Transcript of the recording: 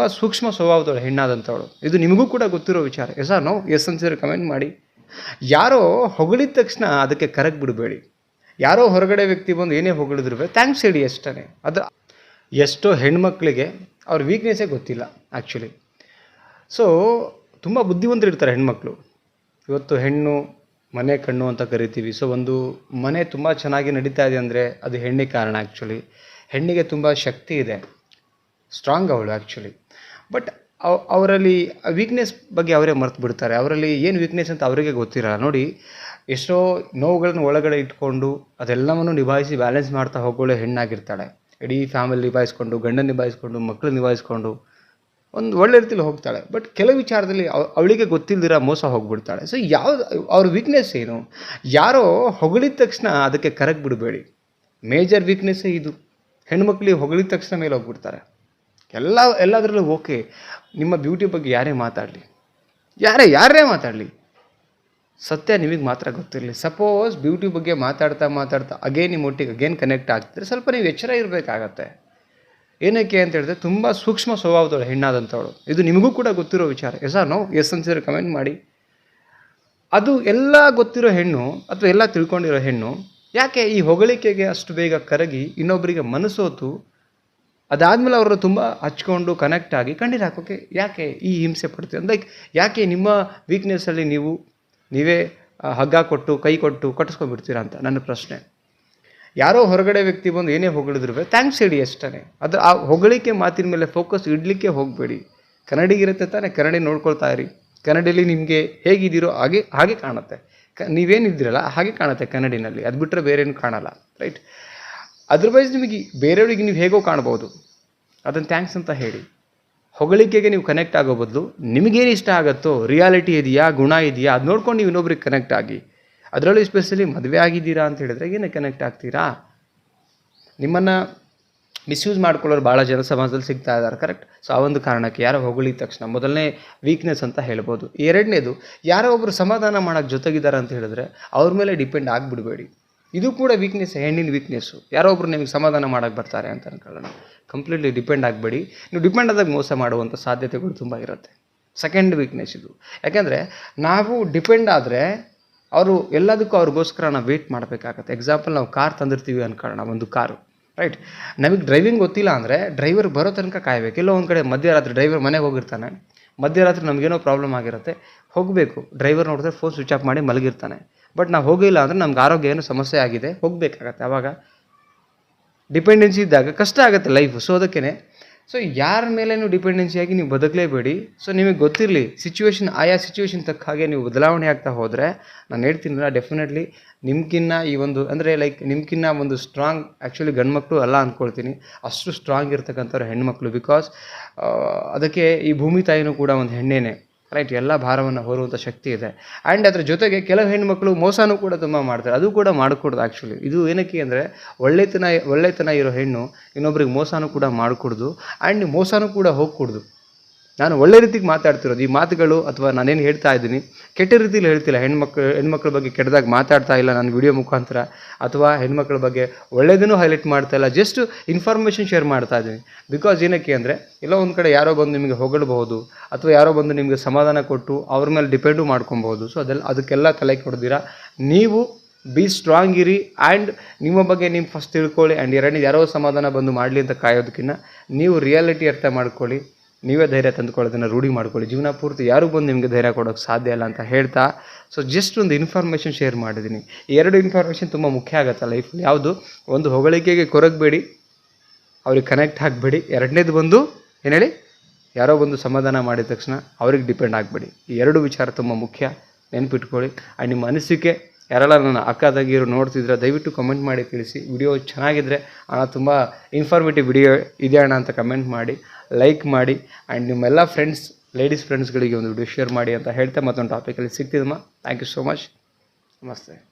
ತುಂಬ ಸೂಕ್ಷ್ಮ ಸ್ವಭಾವದವಳು ಹೆಣ್ಣಾದಂಥವಳು. ಇದು ನಿಮಗೂ ಕೂಡ ಗೊತ್ತಿರೋ ವಿಚಾರ. ಎಸ್ ನೋ ಎಸ್ ಅನ್ಸಿದ್ರೆ ಕಮೆಂಟ್ ಮಾಡಿ. ಯಾರೋ ಹೊಗಳಿದ ತಕ್ಷಣ ಅದಕ್ಕೆ ಕರಗ್ ಬಿಡಬೇಡಿ. ಯಾರೋ ಹೊರಗಡೆ ವ್ಯಕ್ತಿ ಬಂದು ಏನೇ ಹೊಗಳಿದ್ರು ಥ್ಯಾಂಕ್ಸ್ ಹೇಳಿ ಅಷ್ಟೇ ಅದು ಎಷ್ಟೋ ಹೆಣ್ಮಕ್ಳಿಗೆ ಅವ್ರ ವೀಕ್ನೆಸ್ಸೇ ಗೊತ್ತಿಲ್ಲ ಆ್ಯಕ್ಚುಲಿ ಸೊ ತುಂಬ ಬುದ್ಧಿವಂತರು ಇರ್ತಾರೆ ಹೆಣ್ಮಕ್ಳು. ಇವತ್ತು ಹೆಣ್ಣು, ಮನೆ ಕಣ್ಣು ಅಂತ ಕರಿತೀವಿ. ಸೊ ಒಂದು ಮನೆ ತುಂಬ ಚೆನ್ನಾಗಿ ನಡೀತಾ ಇದೆ ಅಂದರೆ ಅದು ಹೆಣ್ಣಿಗೆ ಕಾರಣ ಆ್ಯಕ್ಚುಲಿ ಹೆಣ್ಣಿಗೆ ತುಂಬ ಶಕ್ತಿ ಇದೆ. ಸ್ಟ್ರಾಂಗ್ ಅವಳು ಆ್ಯಕ್ಚುಲಿ ಬಟ್ ಅವ್, ಅವರಲ್ಲಿ ವೀಕ್ನೆಸ್ ಬಗ್ಗೆ ಅವರೇ ಮರ್ತು ಬಿಡ್ತಾರೆ. ಅವರಲ್ಲಿ ಏನು ವೀಕ್ನೆಸ್ ಅಂತ ಅವರಿಗೆ ಗೊತ್ತಿರಲ್ಲ. ನೋಡಿ, ಎಷ್ಟೋ ನೋವುಗಳನ್ನು ಒಳಗಡೆ ಇಟ್ಕೊಂಡು ಅದೆಲ್ಲವನ್ನು ನಿಭಾಯಿಸಿ ಬ್ಯಾಲೆನ್ಸ್ ಮಾಡ್ತಾ ಹೋಗೋಳೆ ಹೆಣ್ಣಾಗಿರ್ತಾಳೆ. ಇಡೀ ಫ್ಯಾಮಿಲಿ ನಿಭಾಯಿಸ್ಕೊಂಡು, ಗಂಡನ ನಿಭಾಯಿಸ್ಕೊಂಡು ಮಕ್ಕಳು ನಿಭಾಯಿಸ್ಕೊಂಡು ಒಂದು ಒಳ್ಳೆ ರೀತಿಲಿ ಹೋಗ್ತಾಳೆ. ಬಟ್ ಕೆಲವು ವಿಚಾರದಲ್ಲಿ ಅವ್- ಅವಳಿಗೆ ಗೊತ್ತಿಲ್ಲದಿರ ಮೋಸ ಹೋಗ್ಬಿಡ್ತಾಳೆ. ಸೊ ಯಾವ್ದು, ಅವ್ರ ವೀಕ್ನೆಸ್ ಏನು? ಯಾರೋ ಹೊಗಳಿದ ತಕ್ಷಣ ಅದಕ್ಕೆ ಕರಗಿ ಬಿಡಬೇಡಿ ಮೇಜರ್ ವೀಕ್ನೆಸ್ಸೇ ಇದು. ಹೆಣ್ಮಕ್ಳಿಗೆ ಹೊಗಳಿದ ತಕ್ಷಣ ಮೇಲೆ ಹೋಗ್ಬಿಡ್ತಾರೆ. ಎಲ್ಲ, ಎಲ್ಲದರಲ್ಲೂ ಓಕೆ ನಿಮ್ಮ ಬ್ಯೂಟಿ ಬಗ್ಗೆ ಯಾರೇ ಮಾತಾಡಲಿ. ಯಾರೇ ಯಾರೇ ಮಾತಾಡಲಿ. ಸತ್ಯ ನಿಮಗೆ ಮಾತ್ರ ಗೊತ್ತಿರಲಿ. ಸಪೋಸ್ ಬ್ಯೂಟಿ ಬಗ್ಗೆ ಮಾತಾಡ್ತಾ ಮಾತಾಡ್ತಾ ಅಗೇನ್ ನಿಮ್ಮ ಒಟ್ಟಿಗೆ ಅಗೇನ್ ಕನೆಕ್ಟ್ ಆಗ್ತಿದ್ರೆ ಸ್ವಲ್ಪ ನೀವು ಎಚ್ಚರ ಇರಬೇಕಾಗತ್ತೆ. ಏನಕ್ಕೆ ಅಂತ ಹೇಳಿದ್ರೆ ತುಂಬ ಸೂಕ್ಷ್ಮ ಸ್ವಭಾವದವಳು ಹೆಣ್ಣಾದಂಥವಳು ಇದು ನಿಮಗೂ ಕೂಡ ಗೊತ್ತಿರೋ ವಿಚಾರ. ಎಸ ನೋ ಎಸ್ ಅನ್ಸಿದ್ರೆ ಕಮೆಂಟ್ ಮಾಡಿ. ಅದು ಎಲ್ಲ ಗೊತ್ತಿರೋ ಹೆಣ್ಣು ಅಥವಾ ಎಲ್ಲ ತಿಳ್ಕೊಂಡಿರೋ ಹೆಣ್ಣು, ಯಾಕೆ ಈ ಹೊಗಳಿಕೆಗೆ ಅಷ್ಟು ಬೇಗ ಕರಗಿ ಇನ್ನೊಬ್ಬರಿಗೆ ಮನಸ್ಸೋತು ಅದಾದಮೇಲೆ ಅವರು ತುಂಬ ಹಚ್ಕೊಂಡು ಕನೆಕ್ಟ್ ಆಗಿ ಕಣ್ಣೀರು ಹಾಕೋಕ್ಕೆ ಯಾಕೆ ಈ ಹಿಂಸೆ ಪಡ್ತೀವಿ ಲೈಕ್ ಯಾಕೆ ನಿಮ್ಮ ವೀಕ್ನೆಸ್ಸಲ್ಲಿ ನೀವು, ನೀವೇ ಹಗ್ಗ ಕೊಟ್ಟು, ಕೈ ಕೊಟ್ಟು ಕಟ್ಟಿಸ್ಕೊಂಡ್ಬಿಡ್ತೀರಾ ಅಂತ ನನ್ನ ಪ್ರಶ್ನೆ. ಯಾರೋ ಹೊರಗಡೆ ವ್ಯಕ್ತಿ ಬಂದು ಏನೇ ಹೊಗಳಿದ್ರು ಥ್ಯಾಂಕ್ಸ್ ಹೇಳಿ ಅಷ್ಟೇ ಅದು ಆ ಹೊಗಳಿಕೆ ಮಾತಿನ ಮೇಲೆ ಫೋಕಸ್ ಇಡಲಿಕ್ಕೆ ಹೋಗಬೇಡಿ. ಕನ್ನಡಿಗಿರುತ್ತೆ ತಾನೇ, ಕನ್ನಡಿ ನೋಡ್ಕೊಳ್ತಾ ಇರಿ. ಕನ್ನಡಿಯಲ್ಲಿ ನಿಮಗೆ ಹೇಗಿದ್ದೀರೋ ಹಾಗೆ ಹಾಗೆ ಕಾಣುತ್ತೆ. ಕ, ನೀವೇನಿದ್ದೀರಲ್ಲ, ಹಾಗೆ ಕಾಣುತ್ತೆ ಕನ್ನಡಿನಲ್ಲಿ. ಅದು ಬಿಟ್ಟರೆ ಬೇರೇನು ಕಾಣಲ್ಲ ರೈಟ್ ಅದರ್ವೈಸ್ ನಿಮಗೆ ಬೇರೆಯವ್ರಿಗೆ ನೀವು ಹೇಗೋ ಕಾಣ್ಬೋದು ಅದನ್ನು ಥ್ಯಾಂಕ್ಸ್ ಅಂತ ಹೇಳಿ. ಹೊಗಳಿಕೆಗೆ ನೀವು ಕನೆಕ್ಟ್ ಆಗೋ ಬದಲು ನಿಮಗೇನು ಇಷ್ಟ ಆಗುತ್ತೋ ರಿಯಾಲಿಟಿ ಇದೆಯಾ, ಗುಣ ಇದೆಯಾ, ಅದು ನೋಡ್ಕೊಂಡು ನೀವು ಇನ್ನೊಬ್ರಿಗೆ ಕನೆಕ್ಟ್ ಆಗಿ. ಅದರಲ್ಲೂ ಎಸ್ಪೆಷಲಿ ಮದುವೆ ಆಗಿದ್ದೀರಾ ಅಂತ ಹೇಳಿದ್ರೆ ಏನಕ್ಕೆ ಕನೆಕ್ಟ್ ಆಗ್ತೀರಾ? ನಿಮ್ಮನ್ನು ಮಿಸ್ಯೂಸ್ ಮಾಡ್ಕೊಳ್ಳೋರು ಭಾಳ ಜನ ಸಮಾಜದಲ್ಲಿ ಸಿಗ್ತಾ ಇದ್ದಾರೆ ಕರೆಕ್ಟ್ ಸೊ ಆ ಒಂದು ಕಾರಣಕ್ಕೆ ಯಾರೋ ಹೊಗಳಿದ ತಕ್ಷಣ ಮೊದಲನೇ ವೀಕ್ನೆಸ್ ಅಂತ ಹೇಳ್ಬೋದು. ಎರಡನೇದು, ಯಾರೋ ಒಬ್ಬರು ಸಮಾಧಾನ ಮಾಡೋಕ್ಕೆ ಜೊತೆಗಿದ್ದಾರೆ ಅಂತ ಹೇಳಿದ್ರೆ ಅವ್ರ ಮೇಲೆ ಡಿಪೆಂಡ್ ಆಗಿಬಿಡಬೇಡಿ. ಇದು ಕೂಡ ವೀಕ್ನೆಸ್ ಹೆಣ್ಣಿನ ವೀಕ್ನೆಸ್ಸು ಯಾರೋ ಒಬ್ರು ನಿಮಗೆ ಸಮಾಧಾನ ಮಾಡೋಕ್ಕೆ ಬರ್ತಾರೆ ಅಂತ ಅನ್ಕೊಳ್ಳೋಣ. ಕಂಪ್ಲೀಟ್ಲಿ ಡಿಪೆಂಡ್ ಆಗಬೇಡಿ. ನೀವು ಡಿಪೆಂಡ್ ಆದಾಗ ಮೋಸ ಮಾಡುವಂಥ ಸಾಧ್ಯತೆಗಳು ತುಂಬ ಇರುತ್ತೆ. ಸೆಕೆಂಡ್ ವೀಕ್ನೆಸ್ ಇದು. ಯಾಕೆಂದರೆ ನಾವು ಡಿಪೆಂಡ್ ಆದರೆ ಅವರು ಎಲ್ಲದಕ್ಕೂ ಅವ್ರಿಗೋಸ್ಕರ ನಾವು ವೇಟ್ ಮಾಡಬೇಕಾಗತ್ತೆ. ಎಕ್ಸಾಂಪಲ್ ನಾವು ಕಾರ್ ತಂದಿರ್ತೀವಿ ಅನ್ಕೊಳ್ಳೋಣ, ಒಂದು ಕಾರು ರೈಟ್ ನಮಗೆ ಡ್ರೈವಿಂಗ್ ಗೊತ್ತಿಲ್ಲ ಅಂದರೆ ಡ್ರೈವರ್ ಬರೋ ತನಕ ಕಾಯಬೇಕು. ಎಲ್ಲೋ ಒಂದು ಕಡೆ ಮಧ್ಯರಾತ್ರಿ ಡ್ರೈವರ್ ಮನೆಗೆ ಹೋಗಿರ್ತಾನೆ. ಮಧ್ಯರಾತ್ರಿ ನಮಗೇನೋ ಪ್ರಾಬ್ಲಮ್ ಆಗಿರುತ್ತೆ. ಹೋಗಬೇಕು. ಡ್ರೈವರ್ ನೋಡಿದ್ರೆ ಫೋನ್ ಸ್ವಿಚ್ ಆಫ್ ಮಾಡಿ ಮಲಗಿರ್ತಾನೆ. ಬಟ್ ನಾವು ಹೋಗಿಲ್ಲ ಅಂದರೆ ನಮ್ಗೆ ಆರೋಗ್ಯ ಏನು ಸಮಸ್ಯೆ ಆಗಿದೆ, ಹೋಗಬೇಕಾಗತ್ತೆ. ಆವಾಗ ಡಿಪೆಂಡೆನ್ಸಿ ಇದ್ದಾಗ ಕಷ್ಟ ಆಗುತ್ತೆ ಲೈಫ್ ಸೊ ಅದಕ್ಕೇ ಸೊ ಯಾರ ಮೇಲೆ ನೀವು ಡಿಪೆಂಡೆನ್ಸಿಯಾಗಿ ನೀವು ಬದುಕಲೇಬೇಡಿ. ಸೊ ನಿಮಗೆ ಗೊತ್ತಿರಲಿ ಸಿಚುವೇಶನ್ ಆಯಾ ಸಿಚುವೇಶನ್ ತಕ್ಕ ಹಾಗೆ ನೀವು ಬದಲಾವಣೆ ಆಗ್ತಾ ಹೋದರೆ, ನಾನು ಹೇಳ್ತೀನಲ್ಲ ಡೆಫಿನೆಟ್ಲಿ ನಿಮ್ಗಿನ್ನ ಈ ಒಂದು, ಅಂದರೆ ಲೈಕ್ ನಿಮ್ಗಿನ್ನ ಒಂದು ಸ್ಟ್ರಾಂಗ್ ಆ್ಯಕ್ಚುಲಿ ಗಂಡ್ಮಕ್ಳು ಅಲ್ಲ ಅಂದ್ಕೊಳ್ತೀನಿ ಅಷ್ಟು ಸ್ಟ್ರಾಂಗ್ ಇರ್ತಕ್ಕಂಥವ್ರು ಹೆಣ್ಮಕ್ಳು ಬಿಕಾಸ್ ಅದಕ್ಕೆ ಈ ಭೂಮಿ ತಾಯಿನೂ ಕೂಡ ಒಂದು ಹೆಣ್ಣೇನೆ. ರೈಟ್ ಎಲ್ಲ ಭಾರವನ್ನು ಹೊರುವಂಥ ಶಕ್ತಿ ಇದೆ. ಆ್ಯಂಡ್ ಅದರ ಜೊತೆಗೆ ಕೆಲವು ಹೆಣ್ಮಕ್ಳು ಮೋಸನೂ ಕೂಡ ತುಂಬ ಮಾಡ್ತಾರೆ. ಅದು ಕೂಡ ಮಾಡಿಕೊಡ್ದು ಆ್ಯಕ್ಚುಲಿ ಇದು ಏನಕ್ಕೆ ಅಂದರೆ ಒಳ್ಳೆತನ ಒಳ್ಳೆತನ ಇರೋ ಹೆಣ್ಣು ಇನ್ನೊಬ್ರಿಗೆ ಮೋಸನೂ ಕೂಡ ಮಾಡಿಕೊಡ್ದು. ಆ್ಯಂಡ್ ಮೋಸನೂ ಕೂಡ ಹೋಗ್ಕೊಡ್ದು. ನಾನು ಒಳ್ಳೆ ರೀತಿಗೆ ಮಾತಾಡ್ತಿರೋದು. ಈ ಮಾತುಗಳು ಅಥವಾ ನಾನೇನು ಹೇಳ್ತಾ ಇದ್ದೀನಿ, ಕೆಟ್ಟ ರೀತಿಯಲ್ಲಿ ಹೇಳ್ತಿಲ್ಲ. ಹೆಣ್ಮಕ್ಳು, ಹೆಣ್ಮಕ್ಳ ಬಗ್ಗೆ ಕೆಟ್ಟದಾಗ ಮಾತಾಡ್ತಾ ಇಲ್ಲ ನಾನು ವಿಡಿಯೋ ಮುಖಾಂತರ. ಅಥವಾ ಹೆಣ್ಮಕ್ಳ ಬಗ್ಗೆ ಒಳ್ಳೇದನ್ನು ಹೈಲೈಟ್ ಮಾಡ್ತಾ ಇಲ್ಲ. ಜಸ್ಟ್ ಇನ್ಫಾರ್ಮೇಷನ್ ಶೇರ್ ಮಾಡ್ತಾ ಇದ್ದೀನಿ. ಬಿಕಾಸ್ ಏನಕ್ಕೆ ಅಂದರೆ, ಎಲ್ಲ ಒಂದು ಕಡೆ ಯಾರೋ ಬಂದು ನಿಮಗೆ ಹೊಗಳಬಹುದು, ಅಥವಾ ಯಾರೋ ಬಂದು ನಿಮಗೆ ಸಮಾಧಾನ ಕೊಟ್ಟು ಅವ್ರ ಮೇಲೆ ಡಿಪೆಂಡು ಮಾಡ್ಕೊಬೋದು ಸೊ ಅದೆಲ್ಲ, ಅದಕ್ಕೆಲ್ಲ ತಲೆ ಕೊಡ್ದಿರಾ. ನೀವು ಬಿ ಸ್ಟ್ರಾಂಗ್ ಇರಿ ಆ್ಯಂಡ್ ನಿಮ್ಮ ಬಗ್ಗೆ ನೀವು ಫಸ್ಟ್ ತಿಳ್ಕೊಳ್ಳಿ ಆ್ಯಂಡ್ ಎರಡನೇ ಯಾರೋ ಸಮಾಧಾನ ಬಂದು ಮಾಡಲಿ ಅಂತ ಕಾಯೋದಕ್ಕಿಂತ ನೀವು ರಿಯಾಲಿಟಿ ಅರ್ಥ ಮಾಡ್ಕೊಳ್ಳಿ. ನೀವೇ ಧೈರ್ಯ ತಂದುಕೊಳ್ಳೋದನ್ನು ರೂಢಿ ಮಾಡ್ಕೊಳ್ಳಿ. ಜೀವನ ಪೂರ್ತಿ ಯಾರೂ ಬಂದು ನಿಮಗೆ ಧೈರ್ಯ ಕೊಡೋಕ್ಕೆ ಸಾಧ್ಯ ಇಲ್ಲ ಅಂತ ಹೇಳ್ತಾ ಸೊ ಜಸ್ಟ್ ಒಂದು ಇನ್ಫಾರ್ಮೇಷನ್ ಶೇರ್ ಮಾಡಿದ್ದೀನಿ ಎರಡು ಇನ್ಫಾರ್ಮೇಷನ್ ತುಂಬ ಮುಖ್ಯ ಆಗುತ್ತೆ ಲೈಫಲ್ಲಿ ಯಾವುದು? ಒಂದು ಹೊಗಳಿಕೆಗೆ ಕೊರಗಬೇಡಿ, ಅವ್ರಿಗೆ ಕನೆಕ್ಟ್ ಆಗಬೇಡಿ. ಎರಡನೇದು ಬಂದು ಏನು ಹೇಳಿ? ಯಾರೋ ಬಂದು ಸಮಾಧಾನ ಮಾಡಿದ ತಕ್ಷಣ ಅವ್ರಿಗೆ ಡಿಪೆಂಡ್ ಆಗಬೇಡಿ. ಈ ಎರಡು ವಿಚಾರ ತುಂಬ ಮುಖ್ಯ. ನೆನಪಿಟ್ಕೊಳ್ಳಿ. ಆ್ಯಂಡ್ ನಿಮ್ಮ ಅನಿಸಿಕೆ ಯಾರೆಲ್ಲ ನನ್ನ ಅಕ್ಕ ತಂಗಿಯರು ನೋಡ್ತಿದ್ರೆ ದಯವಿಟ್ಟು ಕಮೆಂಟ್ ಮಾಡಿ ತಿಳಿಸಿ. ವಿಡಿಯೋ ಚೆನ್ನಾಗಿದ್ದರೆ ಅಣ್ಣ ತುಂಬ ಇನ್ಫಾರ್ಮೇಟಿವ್ ವಿಡಿಯೋ ಇದೆ ಅಣ್ಣ ಅಂತ ಕಮೆಂಟ್ ಮಾಡಿ ಲೈಕ್ ಮಾಡಿ ಆ್ಯಂಡ್ ನಿಮ್ಮೆಲ್ಲ ಫ್ರೆಂಡ್ಸ್ ಲೇಡೀಸ್ ಫ್ರೆಂಡ್ಸ್ಗಳಿಗೆ ಒಂದು ವಿಡಿಯೋ ಶೇರ್ ಮಾಡಿ ಅಂತ ಹೇಳ್ತಾ ಮತ್ತೊಂದು ಟಾಪಿಕಲ್ಲಿ ಸಿಗ್ತಿದ್ದಮ್ಮ. ಥ್ಯಾಂಕ್ ಯು ಸೋ ಮಚ್ ನಮಸ್ತೆ.